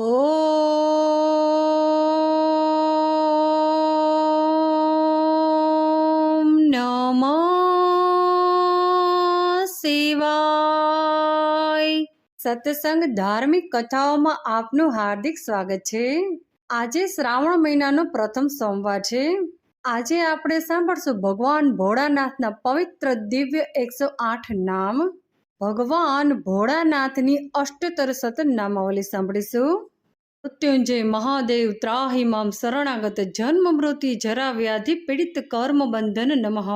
ॐ નમઃ શિવાય સત્સંગ ધાર્મિક કથાઓમાં આપનું હાર્દિક સ્વાગત છે। આજે શ્રાવણ મહિનાનો પ્રથમ સોમવાર છે। આજે આપણે સાંભળશું ભગવાન ભોળાનાથના પવિત્ર દિવ્ય એકસો આઠ નામ। ભગવાન ભોળાનાથની અષ્ટતર સત નામાવલી સાંભળીશું। મૃત્યુંજય મહાદેવ ત્રાહી મામ શરણાગત જન્મ મૃત્યુ જરા વ્યાધિ પીડિત કર્મ બંધન નમઃ.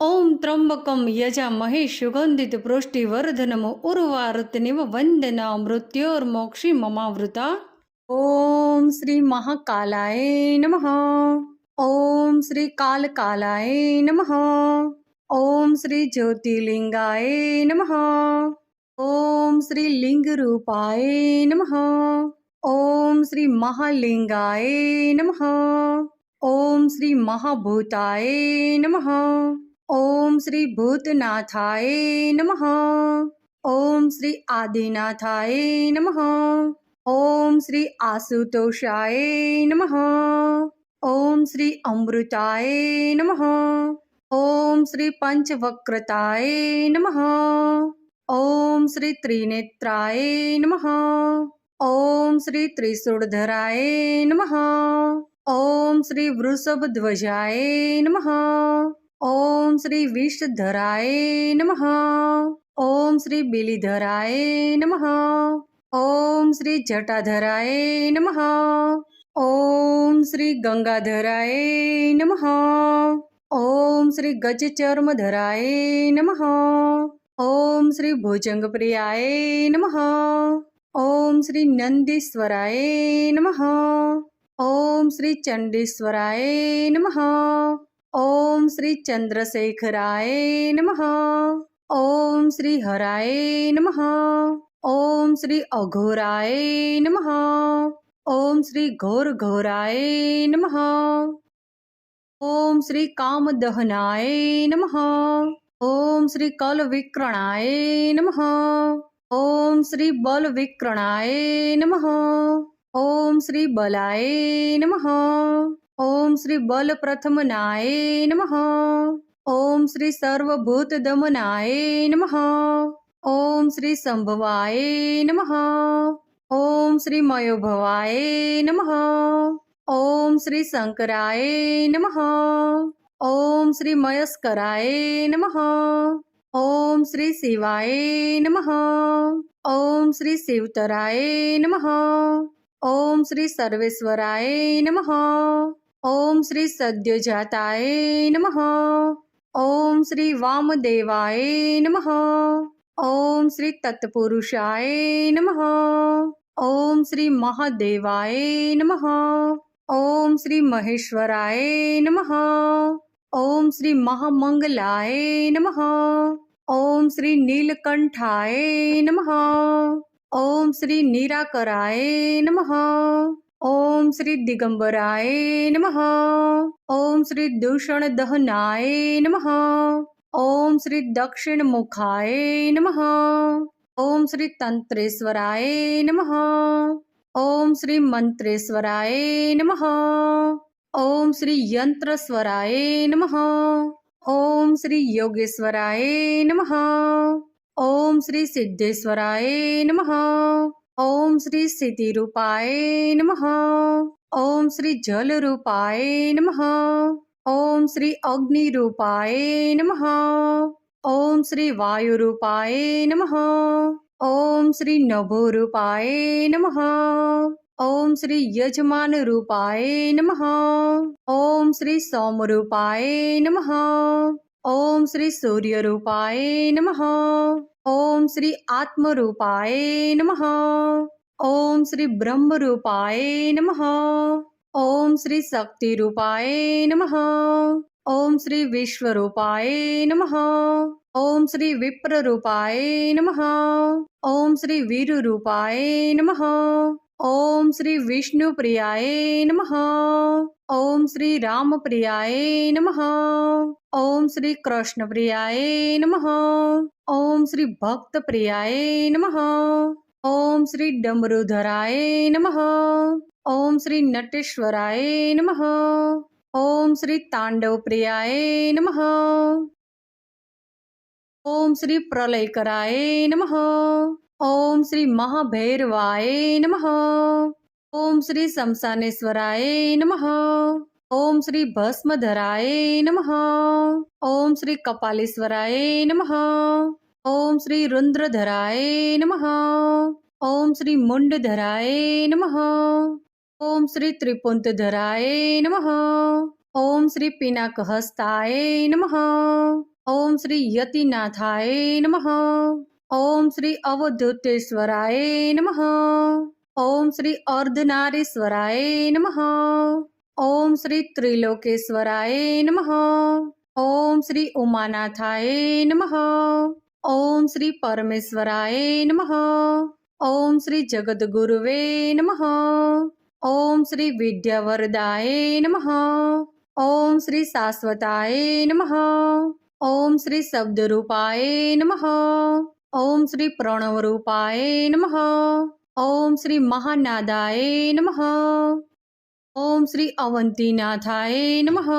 ઓમ ત્રંબકમ યજામહે સુગંધિત પુષ્ટિવર્ધનમ ઉર્વારુતનિવ વંદના મૃત્યોર્મોક્ષી મમાવૃતા. ઓમ શ્રી મહાકાલાય નમઃ. ઓમ શ્રી કાલકાલાય નમઃ. ઓમ શ્રી જ્યોતિર્લિંગાય નમઃ. ઓમ શ્રી લિંગરૂપાય નમઃ. ઓમ શ્રી મહાલિંગાય નમઃ. ઓમ શ્રી મહાભૂતાય નમઃ. ઓમ શ્રી ભૂતનાથાય નમઃ. ઓમ શ્રી આદિનાથાય નમઃ. ઓમ શ્રી આસુતોષાય નમઃ. ઓમ શ્રી અમૃતાય નમઃ. ઓમ શ્રી પંચવક્રતાય નમઃ. ઓમ શ્રી ત્રિનેત્રાય નમઃ. ઓમ શ્રી ત્રિશૂળધરાય નમઃ. ઓમ શ્રી વૃષભધ્વજાય નમઃ. ઓમ શ્રી વિષધરાય નમઃ. ઓમ શ્રી બિલીધરાય નમઃ. ઓમ શ્રી જટાધરાય નમઃ. ઓમ શ્રી ગંગાધરાય નમઃ. ઓમ શ્રી ગજચર્મધરાય નમઃ. ઓમ શ્રી ભુજંગપ્રિયાય નમઃ. ઓમ શ્રી નંદીશ્વરાય નમઃ ઓમ શ્રી ચંડીશ્વરાય નમઃ ઓમ શ્રી ચંદ્રશેખરાય નમઃ ઓમ શ્રી હરાય નમઃ ઓમ શ્રી અઘોરાય નમઃ ઓમ શ્રી ઘોર ઘોરાય નમઃ ઓમ શ્રી કામદહનાય નમઃ ઓમ શ્રી કલવિક્રણાય નમઃ ઓમ શ્રી બલવિક્રણાય નમઃ. ઓમ શ્રી બલાય નમઃ. ઓમ શ્રી બલપ્રથમનાય નમઃ. ઓમ શ્રી સર્વભૂતદમનાય નમઃ. ઓમ શ્રી સંભવાય નમઃ. ઓમ શ્રી મયોભવાય નમઃ. ઓમ શ્રી શંકરાય નમઃ. ઓમ શ્રી મયસ્કરાય નમઃ. ઓમ શ્રી શિવાય નમઃ. ઓમ શ્રી શિવતરાય નમઃ. ઓમ શ્રી સર્વેશ્વરાય નમઃ. ઓમ શ્રી સદ્યજાતાય નમઃ. ઓમ શ્રી વામદેવાય નમઃ. ઓમ શ્રી તત્પુરુષાય નમઃ. ઓમ શ્રી મહાદેવાય નમઃ. ઓમ શ્રી મહેશ્વરાય નમઃ. ઓમ શ્રી મહામંગલાય નમઃ. ઓમ શ્રી નીલકંઠાય નમઃ. ઓમ શ્રી નિરાકરાય નમઃ. ઓમ શ્રી દિગંબરાય નમઃ. ઓમ શ્રી દૂષણ દહનાય નમઃ. ઓમ શ્રી દક્ષિણ મુખાય નમઃ. ઓમ શ્રી તંત્રેશ્વરાય નમઃ. ઓમ શ્રી મંત્રેશ્વરાય નમઃ. ઓમ શ્રી યંત્રસ્વરાય નમઃ. ઓમ શ્રી યોગેશ્વરાય નમઃ. ઓમ શ્રી સિદ્ધેશ્વરાય નમઃ. ઓમ શ્રી સિદ્ધિરૂપાય નમઃ. ઓમ શ્રી જલરૂપાય નમઃ. ઓમ શ્રી અગ્નિરૂપાય નમઃ. ઓમ શ્રી વાયુરૂપાય નમઃ. ઓમ શ્રી નભોરૂપાય નમઃ. ઓમ શ્રી યજમાન રૂપાય નમઃ. ઓમ શ્રી સોમરૂપાય નમઃ. ઓમ શ્રી સૂર્યરૂપાય નમઃ. ઓમ શ્રી આત્મરૂપાય નમઃ. ઓમ શ્રી બ્રહ્મરૂપાય નમઃ. ઓમ શ્રી શક્તિરૂપાય નમઃ. ઓમ શ્રી વિશ્વરૂપાય નમઃ. ઓમ શ્રી વિપ્રરૂપાય નમઃ. ઓમ શ્રી વીરરૂપાય નમઃ. ઓમ શ્રી વિષ્ણુપ્રિયાય નમઃ. ઓમ શ્રી રામપ્રિયાય નમઃ. ઓમ શ્રી કૃષ્ણપ્રિયાય નમઃ. ઓમ શ્રી ભક્તપ્રિયાય નમઃ. ઓમ શ્રી ડમરુધરાય નમઃ. ઓમ શ્રી નટેશ્વરાય નમઃ. ઓમ શ્રી તાંડવ પ્રિયાય નમઃ. ઓમ શ્રી પ્રલયકરાય નમઃ. ઓમ શ્રી મહાભૈરવાય નમઃ. ઓમ શ્રી શમશાનેશ્વરાય નમઃ. ઓમ શ્રી ભસ્મધરાય નમઃ. ઓમ શ્રી કપાલેશ્વરાય નમઃ. ઓમ શ્રી રુદ્રધરાય નમઃ. ઓમ શ્રી મુંડધરાય નમઃ. ઓમ શ્રી ત્રિપુંતધરાય નમઃ. ઓમ શ્રી પિનાકહસ્તાય નમઃ. ઓમ શ્રી યતિનાથાય નમઃ. ઓમ શ્રી અવધૂતેશ્વરાય નમઃ. ઓમ શ્રી અર્ધનારીશ્વરાય નમઃ. ઓમ શ્રી ત્રિલોકેશ્વરાય નમઃ. ઓમ શ્રી ઉમાનાથાય નમઃ. ઓમ શ્રી પરમેશ્વરાય નમઃ. ઓમ શ્રી જગદગુરુવે નમઃ. ઓમ શ્રી વિદ્યાવરદાય નમઃ. ઓમ શ્રી શાશ્વતાય નમઃ. ઓમ શ્રી શબ્દરૂપાય નમઃ. ઓમ શ્રી પ્રણવરૂપાય નમઃ. ઓમ શ્રી મહાનાદાય નમઃ. ઓમ શ્રી અવંતીનાથાય નમઃ.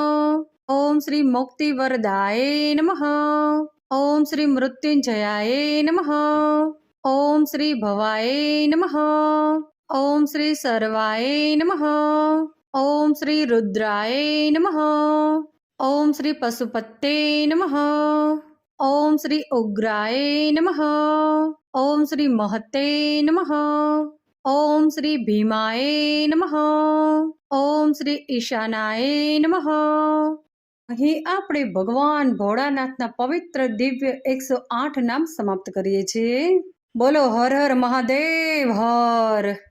ઓમ શ્રી મુક્તિવરદાય નમઃ. ઓમ શ્રી મૃત્યુંજયાય નમઃ. ઓમ શ્રી ભવાય નમઃ. ઓમ શ્રી સર્વાય નમઃ. ઓમ શ્રી રુદ્રાય નમઃ. ઓમ શ્રી પશુપતે નમઃ. ઓમ શ્રી ઉગ્રાય નમઃ. ઓમ શ્રી મહતે નમઃ. ઓમ શ્રી ભીમાય નમઃ. ઓમ શ્રી ઈશાનાય નમઃ. અહીં આપણે ભગવાન ભોળાનાથના પવિત્ર દિવ્ય એકસો આઠ નામ સમાપ્ત કરીએ છીએ. બોલો હર હર મહાદેવ, હર.